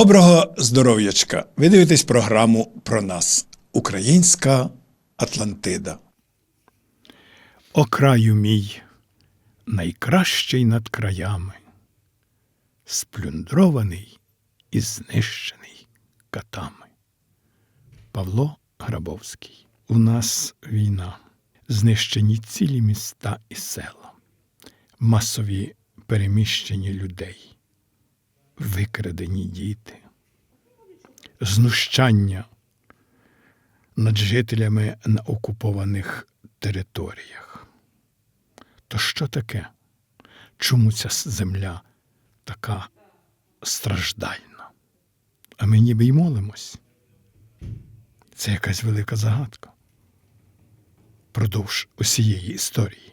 Доброго здоров'ячка! Ви дивитесь програму про нас. Українська Атлантида. О краю мій, найкращий над краями, сплюндрований і знищений катами. Павло Грабовський. У нас війна, знищені цілі міста і села, масові переміщені людей, викрадені діти, знущання над жителями на окупованих територіях. То що таке? Чому ця земля така страждальна? А ми ніби й молимось. Це якась велика загадка. Продовж усієї історії.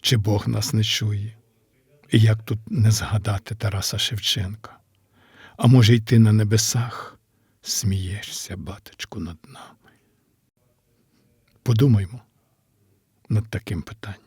Чи Бог нас не чує? І як тут не згадати Тараса Шевченка? А може, й ти на небесах смієшся, батечку, над нами? Подумаймо над таким питанням.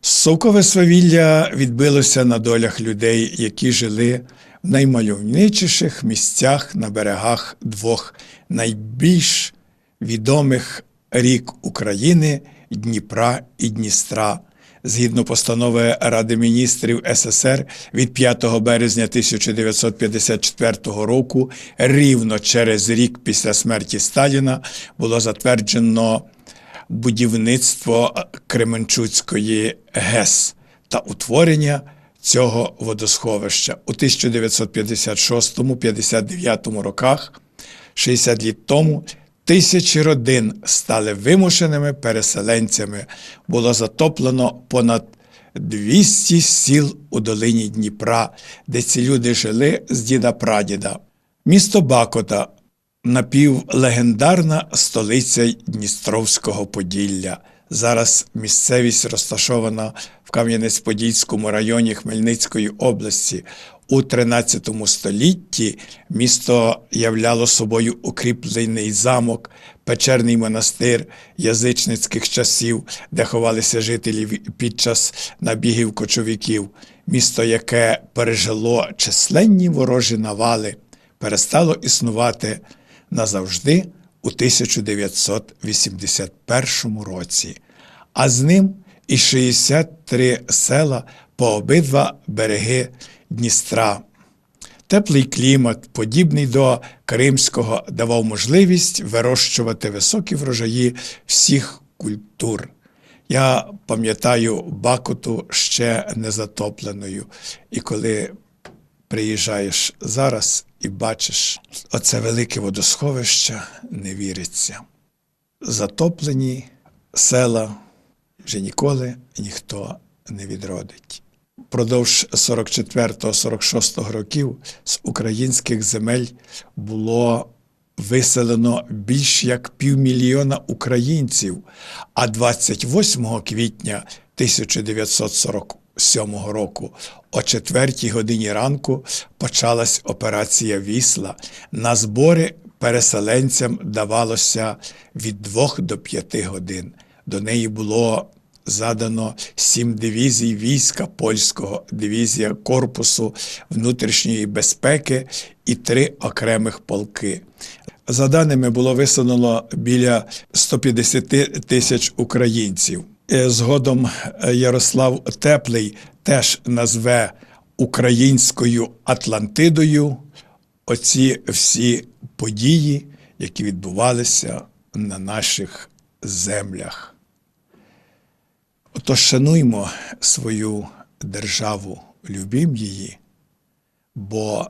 Совкове свавілля відбилося на долях людей, які жили в наймальовничіших місцях на берегах двох найбільш відомих рік України Дніпра і Дністра. Згідно постанови Ради міністрів СССР від 5 березня 1954 року, рівно через рік після смерті Сталіна було затверджено будівництво Кременчуцької ГЕС та утворення цього водосховища. У 1956-59 роках, 60 літ тому, тисячі родин стали вимушеними переселенцями. Було затоплено понад 200 сіл у долині Дніпра, де ці люди жили з діда-прадіда. Місто Бакота напівлегендарна столиця Дністровського Поділля. Зараз місцевість розташована в Кам'янець-Подільському районі Хмельницької області. У 13 столітті місто являло собою укріплений замок, печерний монастир язичницьких часів, де ховалися жителі під час набігів кочовиків. Місто, яке пережило численні ворожі навали, перестало існувати назавжди у 1981 році, а з ним і 63 села по обидва береги Дністра. Теплий клімат, подібний до Кримського, давав можливість вирощувати високі врожаї всіх культур. Я пам'ятаю Бакоту ще не затопленою, і коли приїжджаєш зараз і бачиш оце велике водосховище, не віриться. Затоплені села вже ніколи ніхто не відродить. Продовж 44-46 років з українських земель було виселено більш як півмільйона українців, а 28 квітня 1947 року о 4 годині ранку почалась операція Вісла. На збори переселенцям давалося від 2 до 5 годин. До неї було задано сім дивізій війська польського, дивізія корпусу внутрішньої безпеки і три окремих полки. За даними було висунено біля 150 тисяч українців. Е, Згодом е, Ярослав Теплий теж назве українською Атлантидою оці всі події, які відбувалися на наших землях. Отож шануймо свою державу, любім її, бо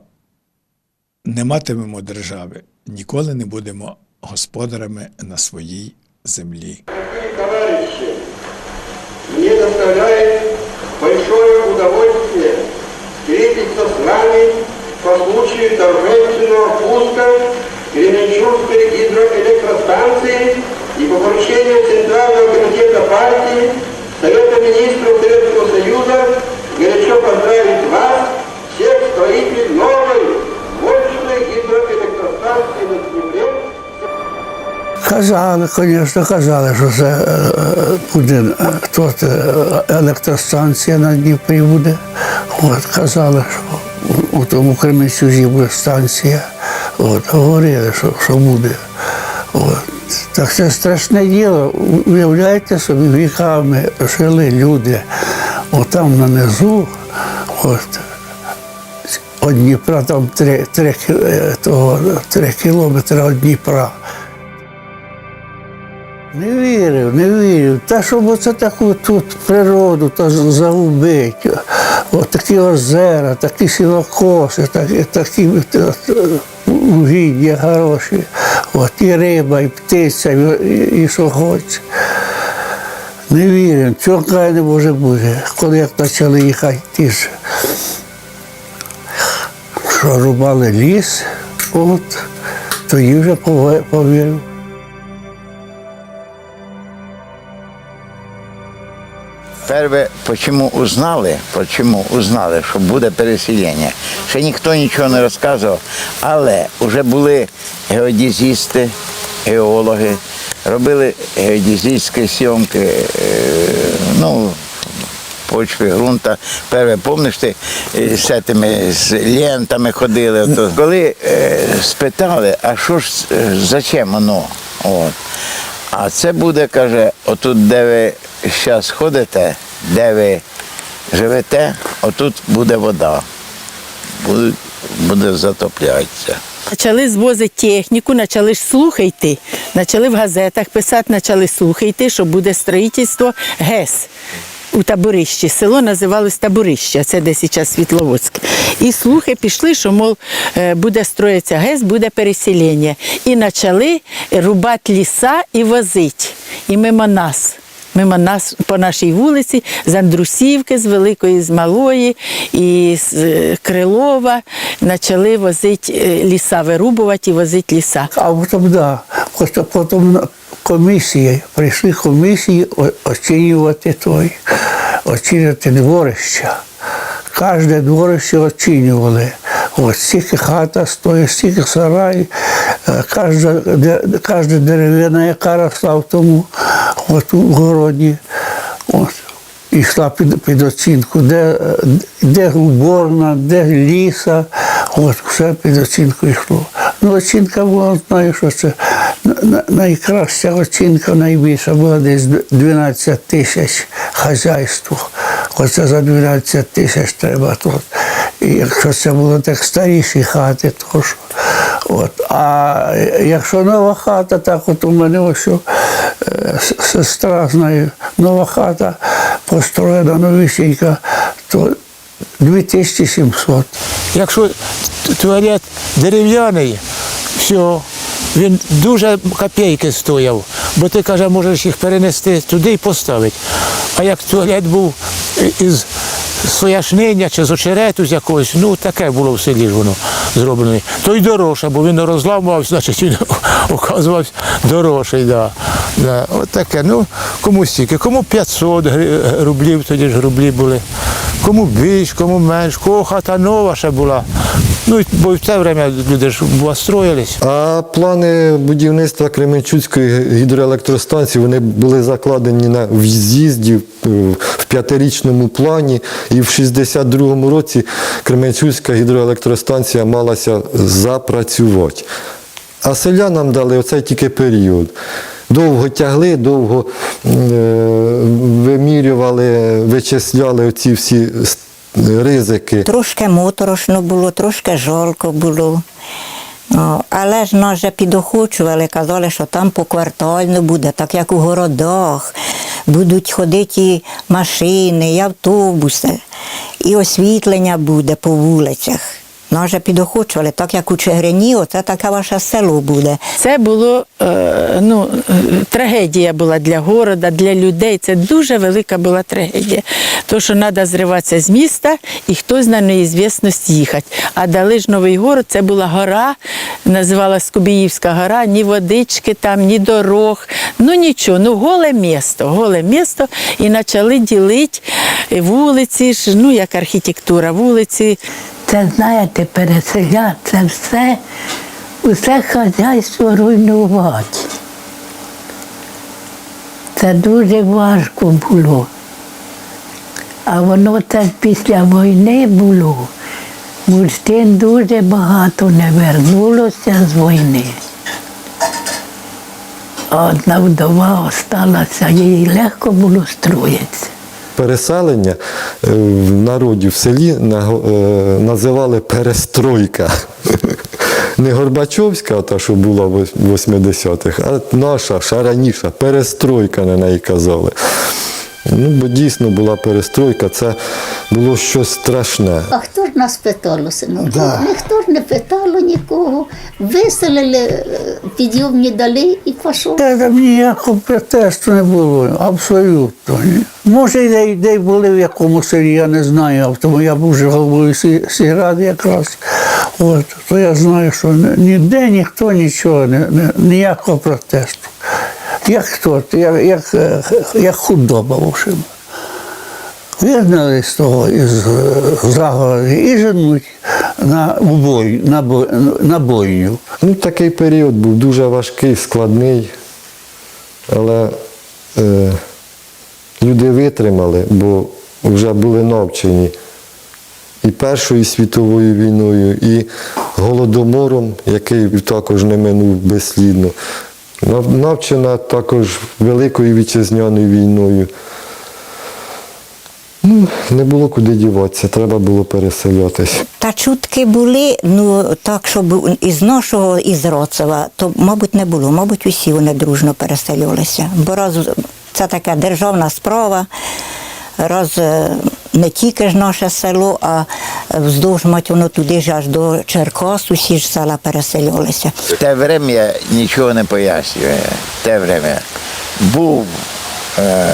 не матимемо держави, ніколи не будемо господарями на своїй землі. Мне доставляет большое удовольствие встретиться с вами по случаю торжественного пуска Кременчугской гидроэлектростанции и по министров Советского Союза горячо поздравить вас, всех строителей новой мощной гидроэлектростанции на Днепре Казали, звісно, казали, що це буде е, тут е, електростанція на Дніпрі буде. От, казали, що у тому Кременчузі буде станція. От, говорили, що, що буде. От. Так це страшне діло. Уявляєте собі, віками жили люди. Отам на низу, от, від Дніпра там три, три, е, того, три кілометри від Дніпра. Не вірив, не вірив. Та щоб оце таку тут природу та загубить. От такі озера, такі сілокоси, такі, такі угіддя хороші. От і риба, і птиця, і, і, що хоче. Не віримо, цього не може бути. Коли як почали їхати ті ж, що рубали ліс, от, тоді вже повірив. Перше, почему узнали, почему узнали, що буде переселення. Ще ніхто нічого не розказував, але вже були геодезісти, геологи, робили геодезійські зйомки, е, ну, почви, ґрунта. Перше, пам'ятаєш, ти е, з цими з лентами ходили. Ото. Коли е, спитали, а що ж, е, зачем воно? От. А це буде, каже, отут, де ви зараз ходите, де ви живете, отут буде вода. Буде, буде затоплятися. Почали звозити техніку, почали ж слухи йти. Почали в газетах писати, почали слухи йти, що буде строїтельство ГЕС. У таборищі. Село називалось Таборище, це де зараз Світловодськ. І слухи пішли, що, мов, е, буде строїтися ГЕС, буде переселення. І почали рубати ліса і возити. І мимо нас. Мимо нас по нашій вулиці, з Андрусівки, з Великої, з Малої і з е, Крилова почали возити е, ліса, вирубувати і возити ліса. А потім, да, потім комісії, прийшли комісії оцінювати той, оцінювати дворища. Кожне дворище оцінювали. От стільки хата стоїть, стільки сарай, е, кожна, кожна деревина, яка росла в тому от, у городі. От. І йшла під, під оцінку, де, де уборна, де ліса, от все під оцінку йшло. Ну, оцінка була, знаю, що це найкраща оцінка, найбільша була десь 12 тисяч хазяйство. Оце за 12 тисяч треба тут. І якщо це було так старіші хати, то що. От. А якщо нова хата, так от у мене ось е, сестра знає, нова хата построєна новісінька, то 2700. Якщо т- туалет дерев'яний, все, він дуже копійки стояв, бо ти каже, можеш їх перенести туди і поставити. А як туалет був із сояшнення чи з очерету з якогось, ну таке було в селі ж воно зроблено. То й дорожче, бо він розламувався, значить він оказувався дорожчий. Да. Да. От таке. Ну, кому стільки, кому 500 рублів, тоді ж рублі були. Кому більш, кому менш, кого хата нова ще була. Ну, бо в те время люди ж строїлись. А плани будівництва Кременчуцької гідроелектростанції вони були закладені на в'їзді в п'ятирічному плані, і в 62-му році Кременчуцька гідроелектростанція малася запрацювати. А селянам дали оцей тільки період. Довго тягли, довго е, вимірювали, вичисляли оці всі ризики. Трошки моторошно було, трошки жалко було. О, але ж нас же підохочували, казали, що там поквартально буде, так як у городах. Будуть ходити і машини, і автобуси, і освітлення буде по вулицях. Нас же підохочували, так як у Чигирині, оце таке ваше село буде. Це було е, ну, е, трагедія була для города, для людей. Це дуже велика була трагедія. То, що треба зриватися з міста і хтось на неізвісність їхати. А дали ж новий город, це була гора, називалась Кубіївська гора, ні водички там, ні дорог, ну нічого, ну голе місто, голе місто. І почали ділити вулиці, ну як архітектура, вулиці. Це знаєте, переселяти це все, усе хазяйство руйнувати. Це дуже важко було. А воно це після війни було. Мужчин дуже багато не вернулося з війни. Одна вдова осталася, їй легко було строїтися. Переселення е, в народі в селі е, називали перестройка. Не Горбачовська, та, що була в 80-х, а наша, ще раніше, перестройка на неї казали. Ну, бо дійсно була перестройка, це було щось страшне. А хто ж нас питало, синок? Ніхто ж не питало нікого. Виселили, е, підйомні дали і пішов. Та там ніякого протесту не було, абсолютно. Може, і де, де були в якому селі, я не знаю, тому я був вже головою сі- сільради якраз. От, то я знаю, що ніде ніхто нічого, не, не, ніякого протесту. Як хто, як, як, як худоба, в общем. Вигнали з того із е, і женуть на, бой, на, бой, на бойню. Ну, такий період був дуже важкий, складний, але е, люди витримали, бо вже були навчені і Першою світовою війною, і голодомором, який також не минув безслідно. Нав- Навчена також Великою вітчизняною війною. Ну, не було куди діватися, треба було переселятись. Та чутки були, ну так, щоб із нашого, із Роцева, то, мабуть, не було. Мабуть, усі вони дружно переселювалися. Бо раз це така державна справа, раз е, не тільки ж наше село, а вздовж мать воно туди ж аж до Черкас, усі ж села переселилися. В те время нічого не пояснює. В те время був е,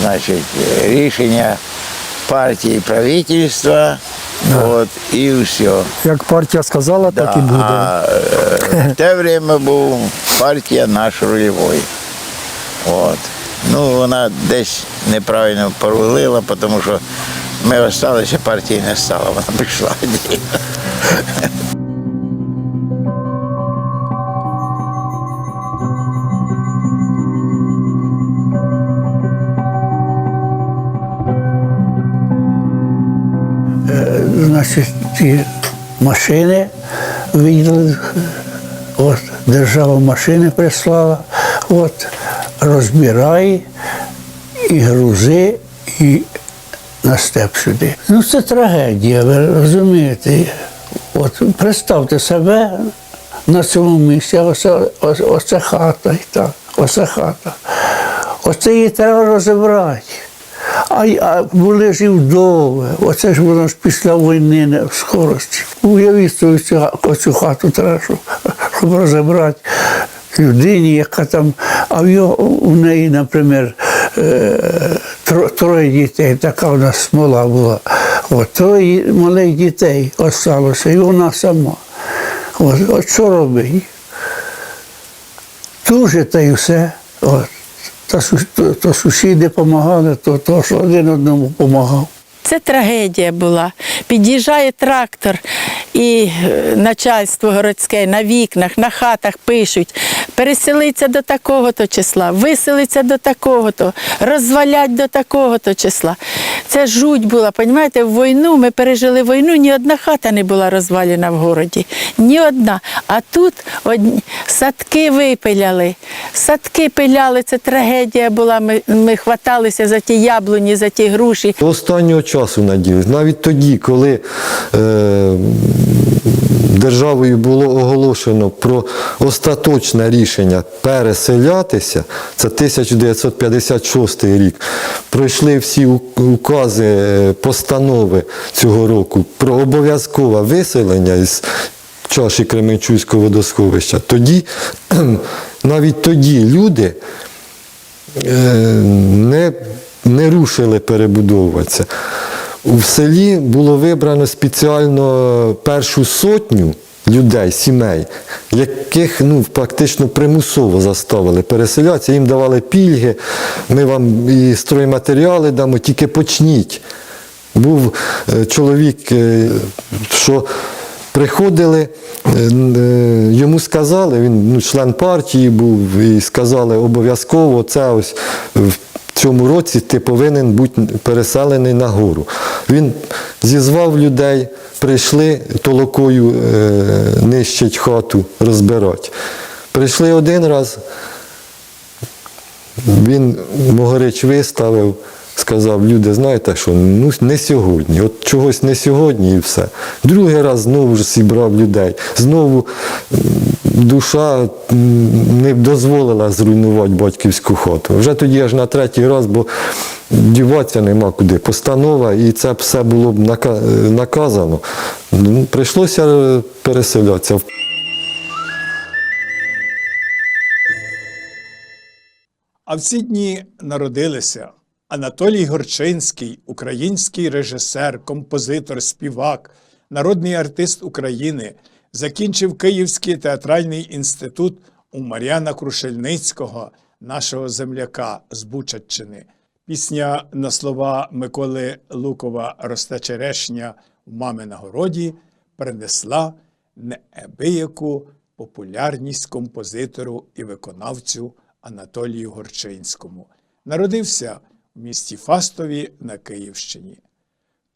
значить, рішення партії правительства, от, і все. Як партія сказала, так і буде. а е, в те время був партія наш рульовий. От. Ну, вона десь неправильно порулила, тому що ми залишилися, партії не стало, вона пішла. Значить, ті машини виділи, держава машини прислала, от, розбирай і грузи, і на степ сюди. Ну це трагедія, ви розумієте. От представте себе на цьому місці, оце, оце, хата і так, оце хата. Оце її треба розібрати. А, а були ж і вдови. Оце ж воно ж після війни не в скорості. Уявіть цю, оцю хату треба, щоб розібрати людині, яка там, а в його, у неї, наприклад, е, троє дітей, така у нас смола була. От, троє малих дітей осталося, і вона сама. От, от що робить? Дуже та й все. От. Та, то, то сусіди допомагали, то, то один одному допомагав. Це трагедія була. Під'їжджає трактор, і е, начальство городське на вікнах, на хатах пишуть: переселиться до такого-то числа, виселиться до такого-то, розвалять до такого-то числа. Це жуть була. Понімаєте, в війну ми пережили війну, ні одна хата не була розвалена в городі. Ні одна. А тут одні, садки випиляли, садки пиляли, це трагедія була. Ми, ми хваталися за ті яблуні, за ті груші. Останнього часу надіюсь. Навіть тоді, коли е, державою було оголошено про остаточне рішення переселятися, це 1956 рік, пройшли всі укази, е, постанови цього року про обов'язкове виселення із чаші Кременчуцького водосховища. Тоді, навіть тоді люди е, не, не рушили перебудовуватися. В селі було вибрано спеціально першу сотню людей, сімей, яких ну, практично примусово заставили переселятися, їм давали пільги, ми вам і стройматеріали дамо, тільки почніть. Був е, чоловік, е, що приходили, е, йому сказали, він ну, член партії був, і сказали обов'язково це ось цьому році ти повинен бути переселений на гору. Він зізвав людей, прийшли толокою е, нищить хату, розбирати. Прийшли один раз, він Могорич виставив, сказав, люди, знаєте що, ну не сьогодні, от чогось не сьогодні і все. Другий раз знову ж зібрав людей. Знову душа не дозволила зруйнувати батьківську хату. Вже тоді аж на третій раз, бо діватися нема куди. Постанова, і це все було б наказано. Ну, Прийшлося е, переселятися. А в ці дні народилися Анатолій Горчинський, український режисер, композитор, співак, народний артист України, закінчив Київський театральний інститут у Мар'яна Крушельницького, нашого земляка з Бучаччини. Пісня на слова Миколи Лукова Росте черешня в мами на городі принесла неабияку популярність композитору і виконавцю Анатолію Горчинському. Народився в місті Фастові на Київщині.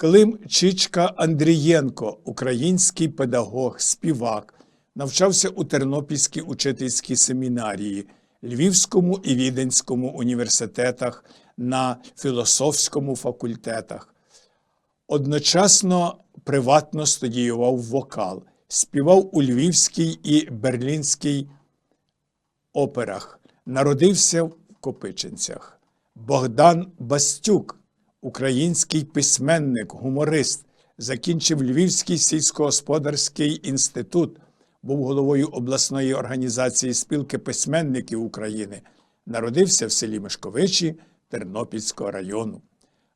Клим Чичка Андрієнко, український педагог, співак, навчався у Тернопільській учительській семінарії, Львівському і Віденському університетах, на філософському факультетах. Одночасно приватно студіював вокал, співав у Львівській і Берлінській операх, народився в Копичинцях. Богдан Бастюк, український письменник, гуморист, закінчив Львівський сільськогосподарський інститут, був головою обласної організації спілки письменників України, народився в селі Мишковичі Тернопільського району.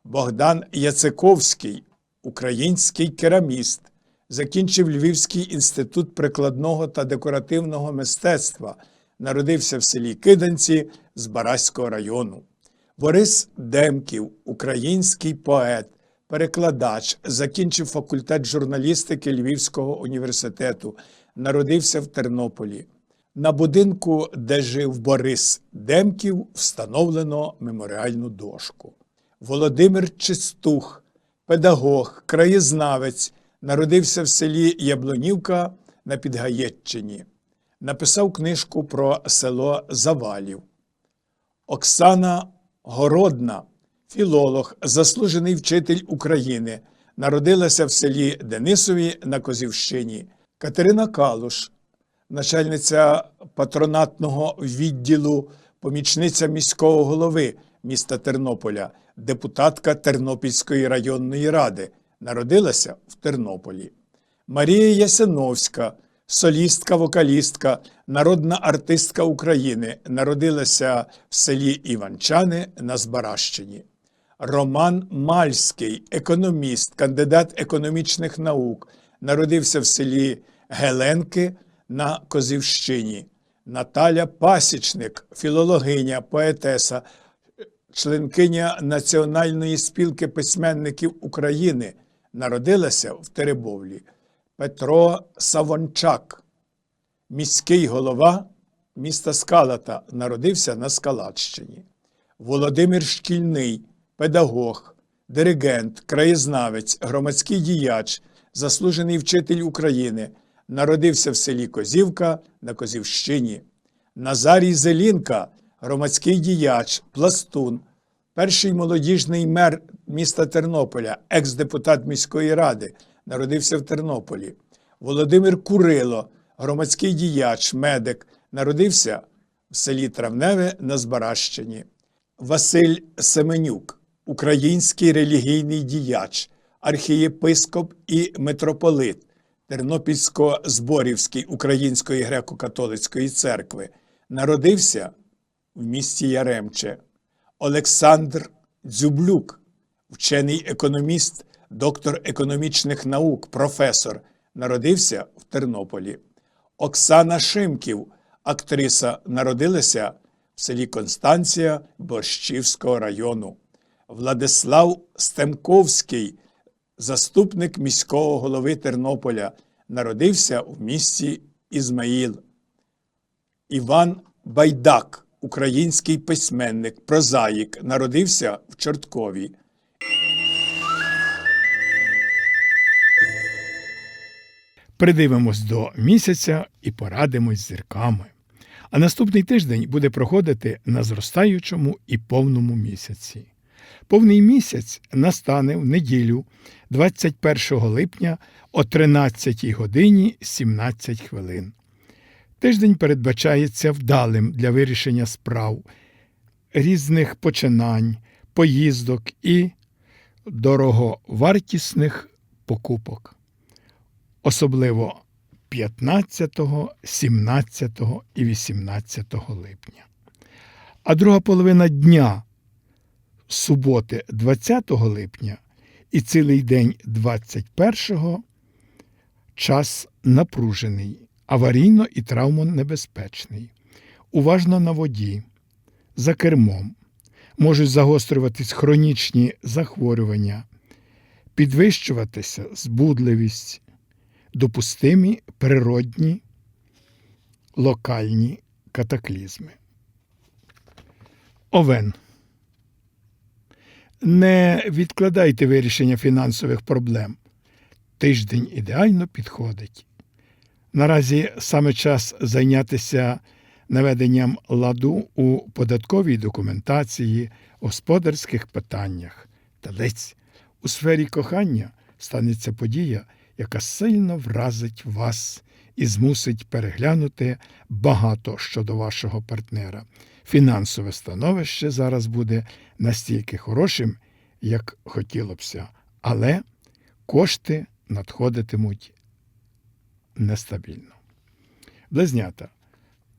Богдан Яциковський, український кераміст, закінчив Львівський інститут прикладного та декоративного мистецтва, народився в селі Киданці з Бараського району. Борис Демків, український поет, перекладач, закінчив факультет журналістики Львівського університету, народився в Тернополі. На будинку, де жив Борис Демків, встановлено меморіальну дошку. Володимир Чистух, педагог, краєзнавець, народився в селі Яблонівка на Підгаєччині. Написав книжку про село Завалів. Оксана Городна, філолог, заслужений вчитель України, народилася в селі Денисові на Козівщині. Катерина Калуш, начальниця патронатного відділу, помічниця міського голови міста Тернополя, депутатка Тернопільської районної ради, народилася в Тернополі. Марія Ясиновська, солістка, вокалістка, народна артистка України, народилася в селі Іванчани на Збаращині. Роман Мальський, економіст, кандидат економічних наук, народився в селі Геленки на Козівщині. Наталя Пасічник, філологиня, поетеса, членкиня Національної спілки письменників України, народилася в Теребовлі. Петро Савончак, міський голова міста Скалата, народився на Скалатщині. Володимир Шкільний, педагог, диригент, краєзнавець, громадський діяч, заслужений вчитель України, народився в селі Козівка на Козівщині. Назарій Зелінка, громадський діяч, пластун, перший молодіжний мер міста Тернополя, екс-депутат міської ради, народився в Тернополі. Володимир Курило, громадський діяч, медик, народився в селі Травневе на Збаращині. Василь Семенюк, український релігійний діяч, архієпископ і митрополит Тернопільсько-Зборівський Української греко-католицької церкви, народився в місті Яремче. Олександр Дзюблюк, вчений економіст, доктор економічних наук, професор, народився в Тернополі. Оксана Шимків, актриса, народилася в селі Констанція Борщівського району. Владислав Стемковський, заступник міського голови Тернополя, народився в місті Ізмаїл. Іван Байдак, український письменник, прозаїк, народився в Чорткові. Придивимось до місяця і порадимось з зірками. А наступний тиждень буде проходити на зростаючому і повному місяці. Повний місяць настане в неділю 21 липня о 13 годині 17 хвилин. Тиждень передбачається вдалим для вирішення справ, різних починань, поїздок і дороговартісних покупок особливо 15, 17 і 18 липня. А друга половина дня суботи 20 липня і цілий день 21 час напружений, аварійно і травмонебезпечний, уважно на воді, за кермом. Можуть загострюватись хронічні захворювання, підвищуватися збудливість, допустимі природні локальні катаклізми. Овен. Не відкладайте вирішення фінансових проблем. Тиждень ідеально підходить. Наразі саме час зайнятися наведенням ладу у податковій документації, господарських питаннях. та Талець у сфері кохання станеться подія, яка сильно вразить вас і змусить переглянути багато щодо вашого партнера. Фінансове становище зараз буде настільки хорошим, як хотілося але кошти надходитимуть нестабільно. Близнята.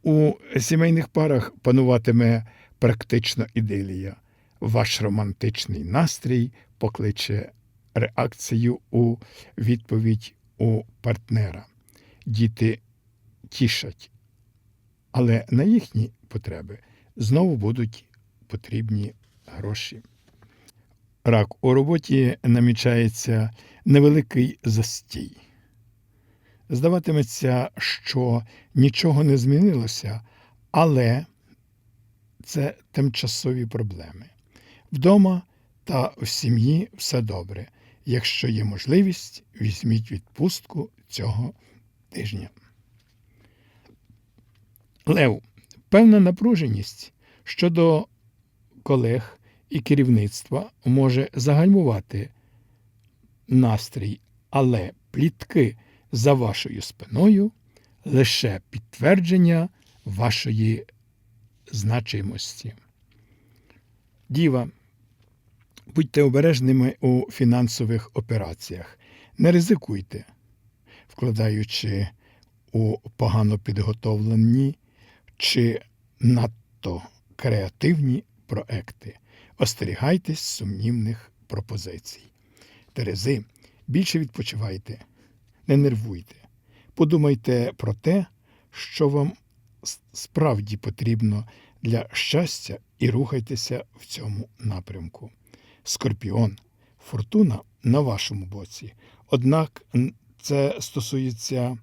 У сімейних парах пануватиме практично ідилія. Ваш романтичний настрій покличе реакцію у відповідь у партнера. Діти тішать, але на їхні потреби знову будуть потрібні гроші. Рак у роботі намічається невеликий застій. Здаватиметься, що нічого не змінилося, але це тимчасові проблеми. Вдома та в сім'ї все добре. Якщо є можливість, візьміть відпустку цього тижня. Лев. Певна напруженість щодо колег і керівництва може загальмувати настрій, але плітки за вашою спиною лише підтвердження вашої значимості. Діва. Будьте обережними у фінансових операціях. Не ризикуйте, вкладаючи у погано підготовлені чи надто креативні проекти. Остерігайтесь сумнівних пропозицій. Терези, більше відпочивайте, не нервуйте. Подумайте про те, що вам справді потрібно для щастя, і рухайтеся в цьому напрямку. Скорпіон, фортуна на вашому боці. Однак це стосується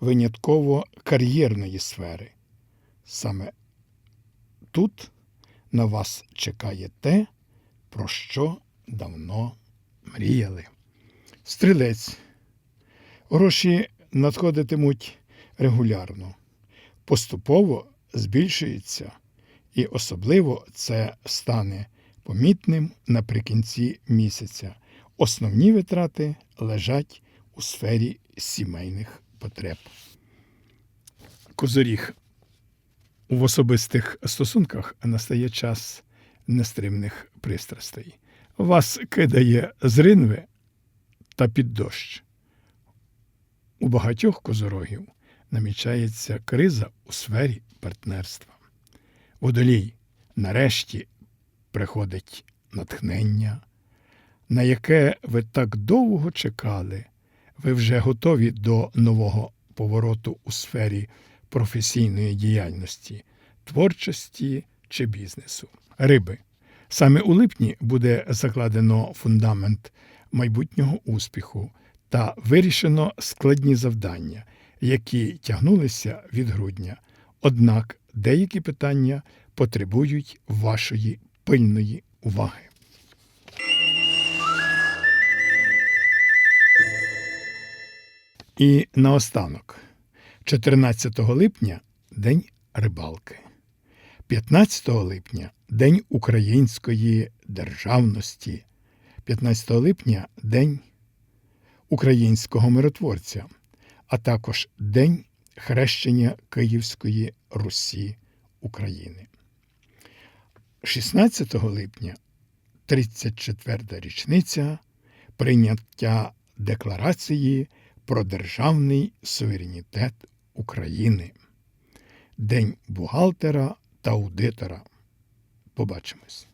винятково кар'єрної сфери. Саме тут на вас чекає те, про що давно мріяли. Стрілець. Гроші надходитимуть регулярно, поступово збільшуються, і особливо це стане помітним наприкінці місяця. Основні витрати лежать у сфері сімейних потреб. Козоріг. В особистих стосунках настає час нестримних пристрастей. Вас кидає з ринви та під дощ. У багатьох козорогів намічається криза у сфері партнерства. Водолій нарешті приходить натхнення, на яке ви так довго чекали, ви вже готові до нового повороту у сфері професійної діяльності, творчості чи бізнесу. Риби. Саме у липні буде закладено фундамент майбутнього успіху та вирішено складні завдання, які тягнулися від грудня. Однак деякі питання потребують вашої пильної уваги. І наостанок, 14 липня День рибалки, 15 липня День української державності, 15 липня День українського миротворця, а також День хрещення Київської Русі України. 16 липня 34 річниця прийняття Декларації про державний суверенітет України. День бухгалтера та аудитора. Побачимось.